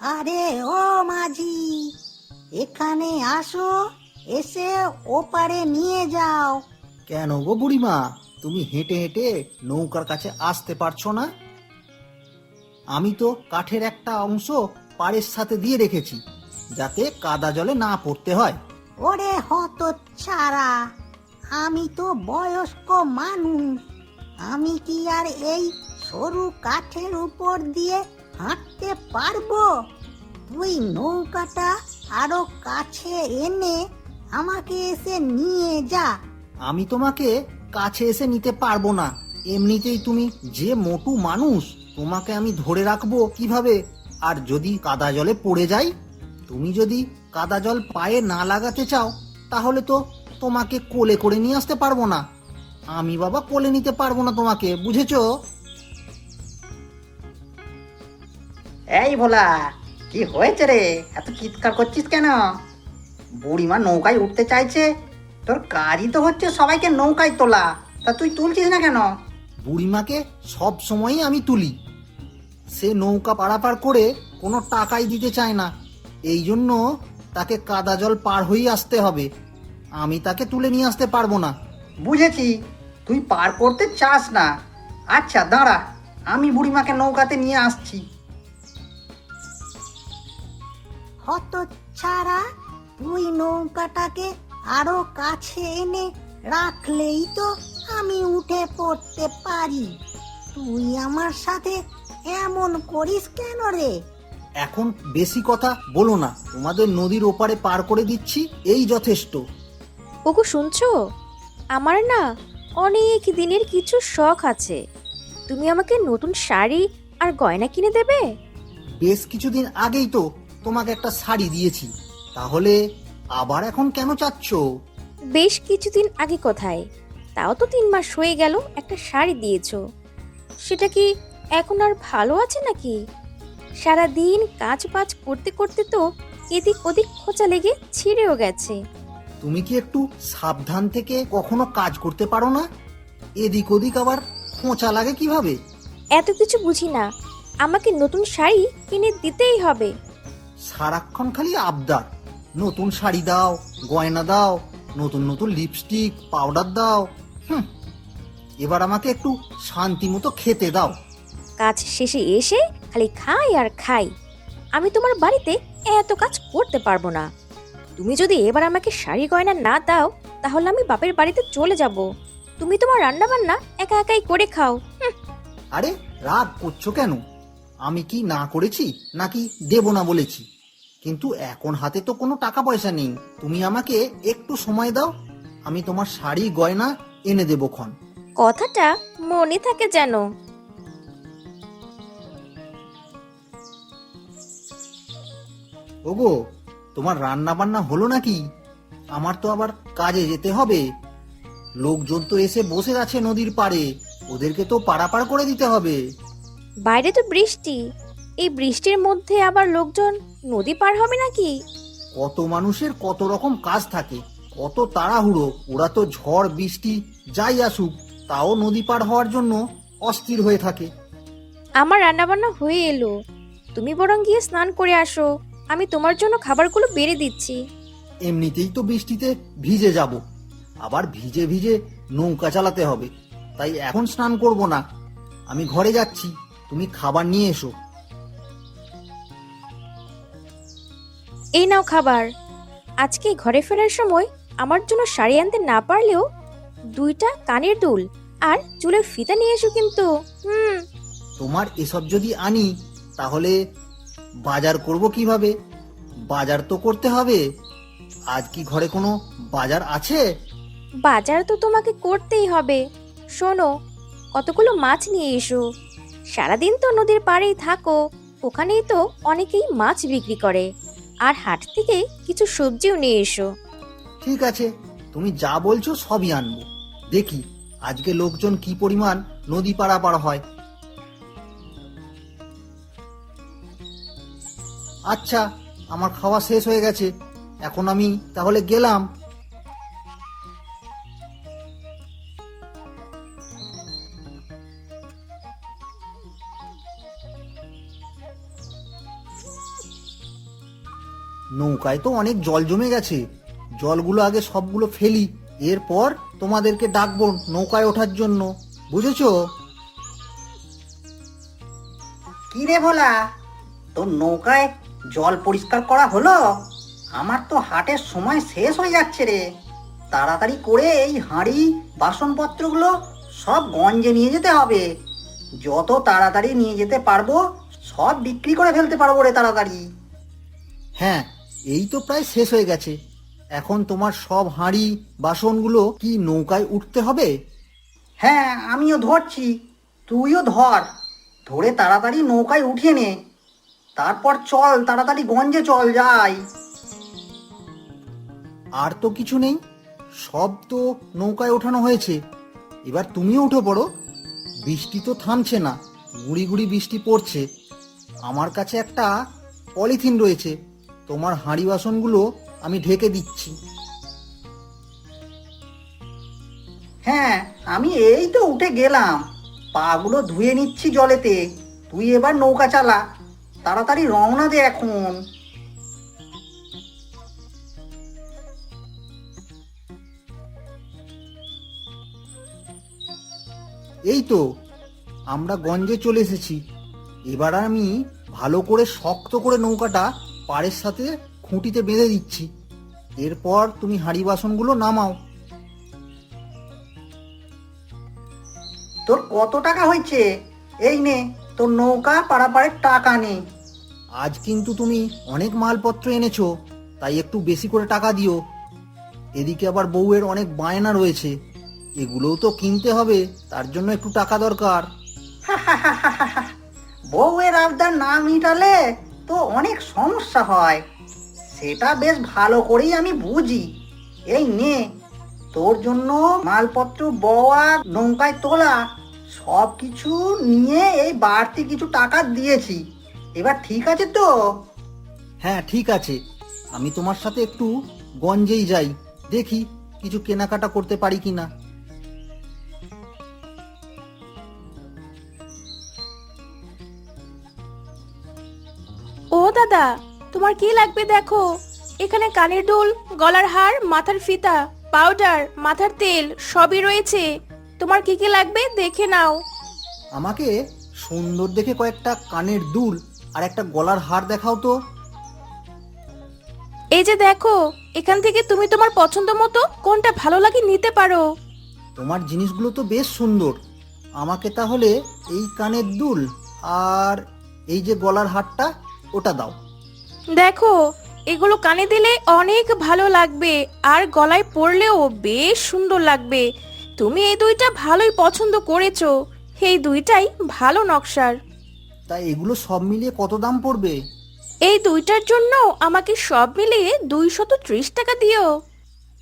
আরে ও মাঝি এখানে আসো এসে ওপারে নিয়ে যাও। কেন গো বুড়িমা? তুমি হেঁটে হেঁটে নৌকার কাছে আসতে পারছ না? আমি তো কাঠের একটা অংশ পাড়ের সাথে দিয়ে রেখেছি যাতে কাদা জলে না পড়তে হয়। ওরে হত ছাড়া আমি তো বয়স্ক মানুষ আমি কি আর এই সরু কাঠের উপর দিয়ে হাঁটতে পারব? তুই নৌকাটা আরও কাছে এনে আমাকে এসে নিয়ে যা। আমি তোমাকে কাছে এসে নিতে পারব না। এমনিতেই তুমি যে মোটু মানুষ তোমাকে আমি ধরে রাখব কীভাবে? আর যদি কাদা জলে পড়ে যাই? তুমি যদি কাদা জল পায়ে না লাগাতে চাও তাহলে তো তোমাকে কোলে করে নিয়ে আসতে পারব না। আমি বাবা কোলে নিতে পারব না তোমাকে বুঝেছ? এই ভোলা কি হয়েছে রে? এত চিৎকার করছিস কেন? বুড়িমা নৌকায় উঠতে চাইছে। তোর কাজই তো হচ্ছে সবাইকে নৌকায় তোলা। তা তুই তুলছিস না কেন? বুড়িমাকে সব সময়ই আমি তুলি। সে নৌকা পারাপার করে কোনো টাকাই দিতে চায় না। এই জন্য তাকে কাদা জল পার হয়ে আসতে হবে। আমি তাকে তুলে নিয়ে আসতে পারব না। বুঝেছি। তুই পার করতে চাস না। আচ্ছা দাঁড়া। আমি বুড়িমাকে নৌকাতে নিয়ে আসছি। হত ছাড়া তুই নৌকাটাকে আরও কাছে এনে রাখলেই তো আমি উঠে পড়তে পারি। তুই আমার সাথে এমন করিস কেন রে? এখন বেশি কথা বলো না তোমাদের নদীর ওপারে পার করে দিচ্ছি এই যথেষ্ট। ওগো শুনছো? আমার না অনেক দিনের কিছু শখ আছে। তুমি আমাকে নতুন শাড়ি আর গয়না কিনে দেবে? বেশ কিছুদিন আগেই তো তোমাকে একটা শাড়ি দিয়েছি। তাহলে আবার এখন কেন চাচ্ছ? বেশ কিছুদিন আগে কোথায়। তাও তো তিন মাস হয়ে গেল একটা শাড়ি দিয়েছ। সেটা কি এখন আর ভালো আছে নাকি? সারাদিন কাজ বাজ করতে করতে তো এদিক ওদিক খোঁচা লেগে ছিঁড়েও গেছে। তুমি কি একটু সাবধান থেকে কখনো কাজ করতে পারো না? এদিক ওদিক আবার খোঁচা লাগে কীভাবে? এত কিছু বুঝি না। আমাকে নতুন শাড়ি কিনে দিতেই হবে। সারাক্ষণ খালি আবদার। নতুন শাড়ি দাও গয়না দাও নতুন নতুন লিপস্টিক পাউডার দাও। হুম এবার আমাকে একটু শান্তি মতো খেতে দাও। কাজ শেষে এসে খালি খাই আর খাই। আমি তোমার বাড়িতে এত কাজ করতে পারব না। তুমি যদি এবার আমাকে শাড়ি গয়না না দাও তাহলে আমি বাপের বাড়িতে চলে যাব। তুমি তোমার রান্না বান্না একা একাই করে খাও। আরে রাগ করছ কেন? আমি কি না করেছি নাকি দেব না বলেছি? কিন্তু এখন হাতে তো কোনো টাকা পয়সা নেই। তুমি আমাকে একটু সময় দাও আমি তোমার শাড়ি গয়না এনে দেবো ক্ষণ। কথাটা মনে থাকে যেন। ওগো তোমার রান্না বান্না হলো নাকি? আমার তো আবার কাজে যেতে হবে। লোকজন তো এসে বসে আছে নদীর পাড়ে ওদেরকে তো পারাপার করে দিতে হবে। বাইরে তো বৃষ্টি। এই বৃষ্টির মধ্যে আবার লোকজন নদী পার হবে নাকি? কত মানুষের কত রকম কাজ থাকে কত তাড়াহুড়ো ওরা তো ঝড় বৃষ্টি যাই আসুক তাও নদী পার হওয়ার জন্য অস্থির হয়ে থাকে। আমার রান্নাবান্না হয়ে এলো। তুমি বরং গিয়ে স্নান করে আসো আমি তোমার জন্য খাবারগুলো বেড়ে দিচ্ছি। এমনিতেই তো বৃষ্টিতে ভিজে যাব আবার ভিজে ভিজে নৌকা চালাতে হবে তাই এখন স্নান করব না। আমি ঘরে যাচ্ছি তুমি খাবার নিয়ে এসো। এই নাও খাবার। আজকে ঘরে ফেরার সময় আমার জন্য শাড়ি আনতে না পারলেও দুইটা কানের দুল আর চুলের ফিতা নিয়ে এসো কিন্তু। হুম। তোমার এসব যদি আনি তাহলে বাজার করব কীভাবে? বাজার তো করতে হবে। আজ কি ঘরে কোনো বাজার আছে? বাজার তো তোমাকে করতেই হবে। শোনো কতগুলো মাছ নিয়ে এসো। সারাদিন তো নদীর পাড়েই থাকো ওখানেই তো অনেকেই মাছ বিক্রি করে। আর হাট থেকে কিছু সবজিও নিয়ে এসো। ঠিক আছে, তুমি যা বলছো সবই আনব। দেখি, আজকে লোকজন কি পরিমাণ নদী পারাপার হয়। আচ্ছা আমার খাওয়া শেষ হয়ে গেছে। এখন আমি তাহলে গেলাম। নৌকায় তো অনেক জল জমে গেছে। জলগুলো আগে সবগুলো ফেলি এরপর তোমাদেরকে ডাকবো নৌকায় ওঠার জন্য। বুঝেছ? কি রে ভোলা তোর নৌকায় জল পরিষ্কার করা হলো? আমার তো হাটের সময় শেষ হয়ে যাচ্ছে রে। তাড়াতাড়ি করে এই হাঁড়ি বাসনপত্রগুলো সব গঞ্জে নিয়ে যেতে হবে। যত তাড়াতাড়ি নিয়ে যেতে পারব সব বিক্রি করে ফেলতে পারব রে তাড়াতাড়ি। হ্যাঁ এই তো প্রায় শেষ হয়ে গেছে। এখন তোমার সব হাঁড়ি বাসনগুলো কি নৌকায় উঠতে হবে? হ্যাঁ আমিও ধরছি। তুইও ধর। ধরে তাড়াতাড়ি নৌকায় উঠিয়ে নে। তারপর চল তাড়াতাড়ি গঞ্জে চল যাই। আর তো কিছু নেই। সব তো নৌকায় ওঠানো হয়েছে। এবার তুমিও উঠে পড়ো। বৃষ্টি তো থামছে না। গুড়ি গুড়ি বৃষ্টি পড়ছে। আমার কাছে একটা পলিথিন রয়েছে। তোমার হাঁড়ি বাসনগুলো আমি ঢেকে দিচ্ছি। হ্যাঁ আমি এই তো উঠে গেলাম। পাগুলো ধুয়ে নিচ্ছি জলেতে। তুই এবার নৌকা চালা। তাড়াতাড়ি রওনা দে এখন। এই তো, আমরা গঞ্জে চলে এসেছি। এবার আমি ভালো করে শক্ত করে নৌকাটা পাড়ের সাথে খুঁটিতে বেঁধে দিচ্ছি। এরপর তুমি হাঁড়ি বাসনগুলো নামাও। তোর কত টাকা হয়েছে? এই নে তোর নৌকা পাড়াপাড়ের টাকা নে। আজ কিন্তু তুমি অনেক মালপত্র এনেছো তাই একটু বেশি করে টাকা দিও। এদিকে আবার বউয়ের অনেক বায়না রয়েছে। এগুলোও তো কিনতে হবে তার জন্য একটু টাকা দরকার। বউয়ের আবদার না মিটালে তো অনেক সমস্যা হয়। সেটা বেশ ভালো করেই আমি বুঝি। এই নে, তোর জন্য মালপত্র, বওয়া, নৌকায় তোলা সব কিছু নিয়ে এই বাড়তি কিছু টাকা দিয়েছি। এবার ঠিক আছে তো? হ্যাঁ ঠিক আছে। আমি তোমার সাথে একটু গঞ্জেই যাই। দেখি কিছু কেনাকাটা করতে পারি কিনা। ও দাদা তোমার কি লাগবে দেখো? এখানে কানের দুল গলার হার মাথার ফিতা পাউডার মাথার তেল সবই রয়েছে। তোমার কি কি লাগবে দেখে নাও। আমাকে সুন্দর দেখে কয়েকটা কানের দুল আর একটা গলার হার দেখাও তো। এই যে দেখো এখান থেকে তুমি তোমার পছন্দ মতো কোনটা ভালো লাগে নিতে পারো। তোমার জিনিসগুলো তো বেশ সুন্দর। আমাকে তাহলে এই কানের দুল আর এই যে গলার হারটা ওটা দাও। দেখো এগুলো কানে দিলে অনেক ভালো লাগবে আর গলায় পরলেও বেশ সুন্দর লাগবে। তুমি এই দুইটা ভালোই পছন্দ করেছ এই দুইটাই ভালো নকশার। তাই এগুলো সব মিলিয়ে কত দাম পড়বে? এই দুইটার জন্য আমাকে সব মিলিয়ে দুইশত ত্রিশ টাকা দিও।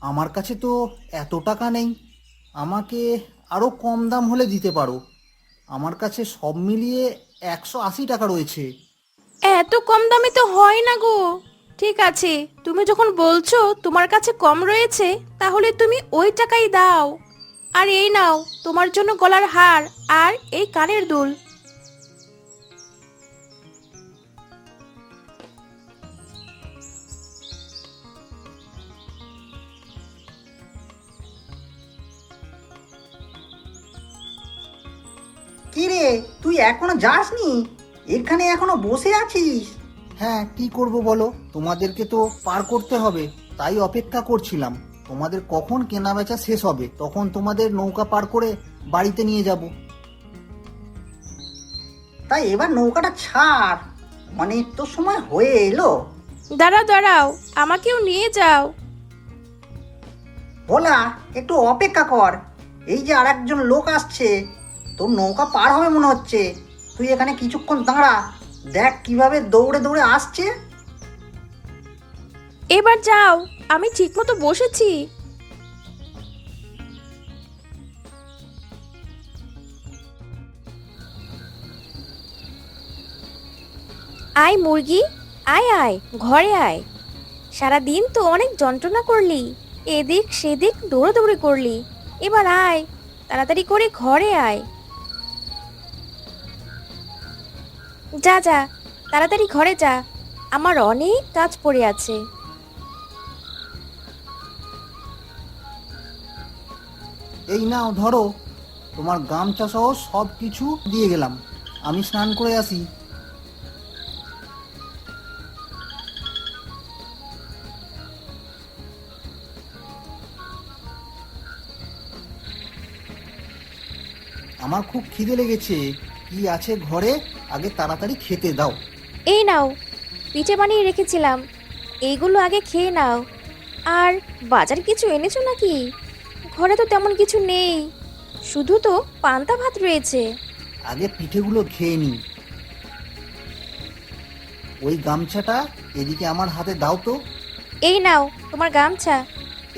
আমার কাছে তো এত টাকা নেই। আমাকে আরও কম দাম হলে দিতে পারো। আমার কাছে সব মিলিয়ে একশো আশি টাকা রয়েছে। এত কম দামে তো হয় না গো। ঠিক আছে, তুমি যখন বলছো তোমার কাছে কম রয়েছে, তাহলে তুমি ওই টাকাই দাও। আর এই নাও, তোমার জন্য গলার হার আর এই কানের দুল। কি রে তুই এখনও যাসনি? এখানে এখনও বসে আছিস? হ্যাঁ কি করব বলো? তোমাদেরকে তো পার করতে হবে তাই অপেক্ষা করছিলাম। তোমাদের কখন কেনা বেচা শেষ হবে তখন তোমাদের নৌকা পার করে বাড়িতে নিয়ে যাব। তাই এবার নৌকাটা ছাড়। অনেক তো সময় হয়ে এলো। দাঁড়াও দাঁড়াও আমাকেও নিয়ে যাও। ভোলা একটু অপেক্ষা কর। এই যে আর একজন লোক আসছে তোর নৌকা পার হবে মনে হচ্ছে। তুই এখানে কিছুক্ষণ দাঁড়া, দেখ কীভাবে দৌড়ে দৌড়ে আসছে। এবার যাও, আমি ঠিকমতো বসেছি। আয় মুরগি, আয় আয়, ঘরে আয়। সারা দিন তো অনেক যন্ত্রণা করলি, এদিক সেদিক দৌড়াদৌড়ি করলি। এবার আয়, তাড়াতাড়ি করে ঘরে আয়। যা যা, তাড়াতাড়ি ঘরে যা। আমার অনেক কাজ পড়ে আছে। এই নাও, ধরো। তোমার গামছা সহ সব কিছু দিয়ে গেলাম। আমি স্নান করে আসি। আমার খুব খিদে লেগেছে। কি আছে ঘরে? আগে তাড়াতাড়ি খেতে দাও। এই নাও পিঠে বানিয়ে রেখেছিলাম। এইগুলো আগে খেয়ে নাও। আর বাজার কিছু এনেছো নাকি? ঘরে তো তেমন কিছু নেই। শুধু তো পান্তা ভাত রয়েছে। আগে পিঠেগুলো খেয়ে নি ওই গামছাটা এদিকে আমার হাতে দাও তো। এই নাও তোমার গামছা।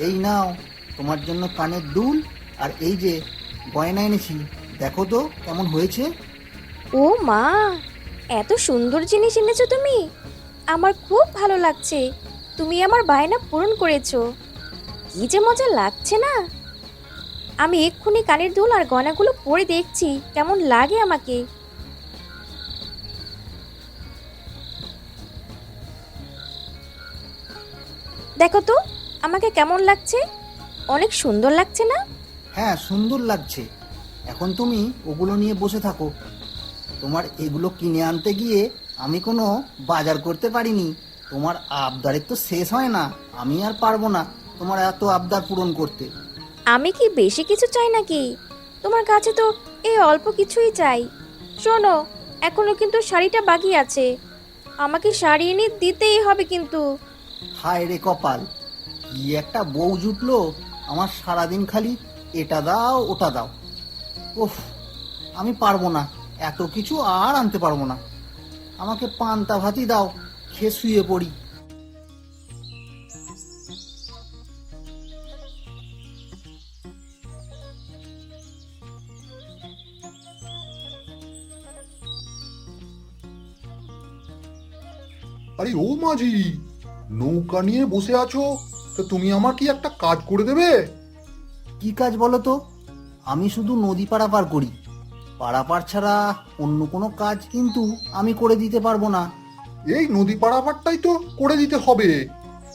এই নাও তোমার জন্য কানের দুল। আর এই যে গয়না এনেছি দেখো তো কেমন হয়েছে। ও মা, এত সুন্দর জিনিস এনেছো তুমি। আমার খুব ভালো লাগছে। তুমি আমার বায়না পূরণ করেছ। কি যে মজা লাগছে না। আমি এক্ষুনি কানের দুল আর গয়নাগুলো পরে দেখছি, কেমন লাগে আমাকে। দেখো তো, আমাকে কেমন লাগছে? অনেক সুন্দর লাগছে না? হ্যাঁ সুন্দর লাগছে। এখন তুমি ওগুলো নিয়ে বসে থাকো। তোমার এগুলো কিনে আনতে গিয়ে আমি কোনো বাজার করতে পারিনি। তোমার আবদারের তো শেষ হয় না আমি আর পারব না তোমার এত আবদার পূরণ করতে। আমি কি বেশি কিছু চাই নাকি? তোমার কাছে তো এই অল্প কিছুই চাই। শোনো এখনও কিন্তু শাড়িটা বাকি আছে। আমাকে শাড়ি এনে দিতেই হবে কিন্তু। হায় রে কপাল কি একটা বউ জুটলো আমার সারাদিন খালি এটা দাও ওটা দাও। ওফ আমি পারব না। এত কিছু আর আনতে পারব না। আমাকে পান্তা ভাতই দাও খেয়ে শুয়ে পড়ি। আরে ও মাঝি নৌকা নিয়ে বসে আছো? তো তুমি আমার কি একটা কাজ করে দেবে? কি কাজ বলো তো? আমি শুধু নদী পারাপার করি। পারাপার ছাড়া অন্য কোনো কাজ কিন্তু আমি করে দিতে পারব না। এই নদী পারাপারটাই তো করে দিতে হবে।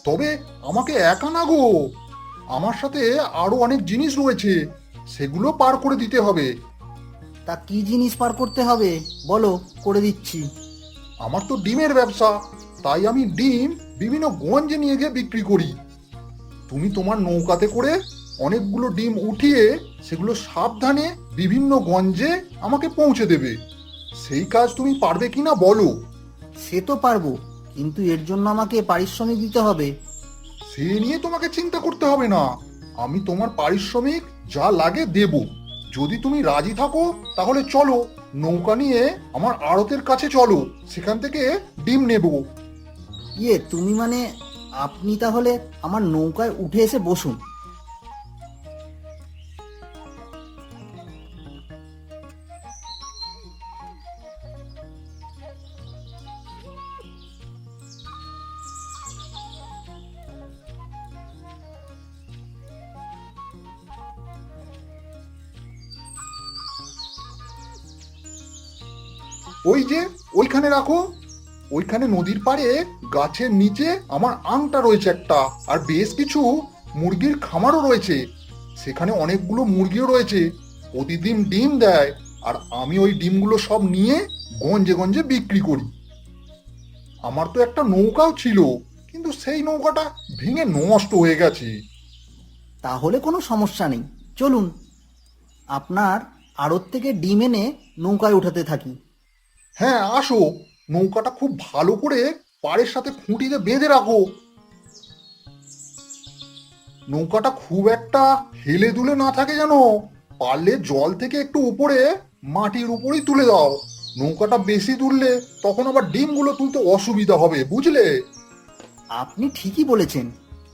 তবে আমাকে একা না গো। আমার সাথে আরও অনেক জিনিস রয়েছে সেগুলো পার করে দিতে হবে। তা কি জিনিস পার করতে হবে? বলো করে দিচ্ছি। আমার তো ডিমের ব্যবসা তাই আমি ডিম বিভিন্ন গঞ্জে নিয়ে গিয়ে বিক্রি করি। তুমি তোমার নৌকাতে করে অনেকগুলো ডিম উঠিয়ে সেগুলো সাবধানে বিভিন্ন গঞ্জে আমাকে পৌঁছে দেবে। সেই কাজ তুমি পারবে কিনা বলো? সে তো পারব কিন্তু এর জন্য আমাকে পারিশ্রমিক দিতে হবে। সে নিয়ে তোমাকে চিন্তা করতে হবে না। আমি তোমার পারিশ্রমিক যা লাগে দেব। যদি তুমি রাজি থাকো তাহলে চলো নৌকা নিয়ে আমার আড়তের কাছে চলো সেখান থেকে ডিম নেব। ইয়ে তুমি মানে আপনি তাহলে আমার নৌকায় উঠে এসে বসুন। ওইখানে রাখো। ওইখানে নদীর পাড়ে গাছের নিচে আমার আংটা রয়েছে একটা, আর বেশ কিছু মুরগির খামারও রয়েছে। সেখানে অনেকগুলো মুরগিও রয়েছে। প্রতিদিন ডিম দেয়, আর আমি ওই ডিমগুলো সব নিয়ে গঞ্জে গঞ্জে বিক্রি করি। আমার তো একটা নৌকাও ছিল, কিন্তু সেই নৌকাটা ভেঙে নষ্ট হয়ে গেছে। তাহলে কোনো সমস্যা নেই। চলুন, আপনার আড়ত থেকে ডিম এনে নৌকায় উঠাতে থাকি। হ্যাঁ আসো। নৌকাটা খুব ভালো করে পাড়ের সাথে খুঁটিতে বেঁধে রাখো। নৌকাটা খুব একটা হেলে দুলে না থাকে যেন, পারলে জল থেকে একটু উপরে মাটির উপরেই তুলে দাও। নৌকাটা বেশি তুললে তখন আবার ডিমগুলো তুলতে অসুবিধা হবে, বুঝলে? আপনি ঠিকই বলেছেন।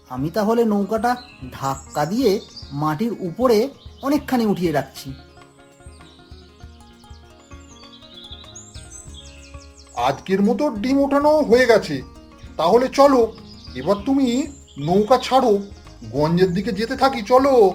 আমি তাহলে নৌকাটা ধাক্কা দিয়ে মাটির উপরে অনেকখানি উঠিয়ে রাখছি। আজকের মতো ডিম ওঠানো হয়ে গেছে। তাহলে চলো, এবার তুমি নৌকা ছাড়ো, গঞ্জের দিকে যেতে থাকি, চলো।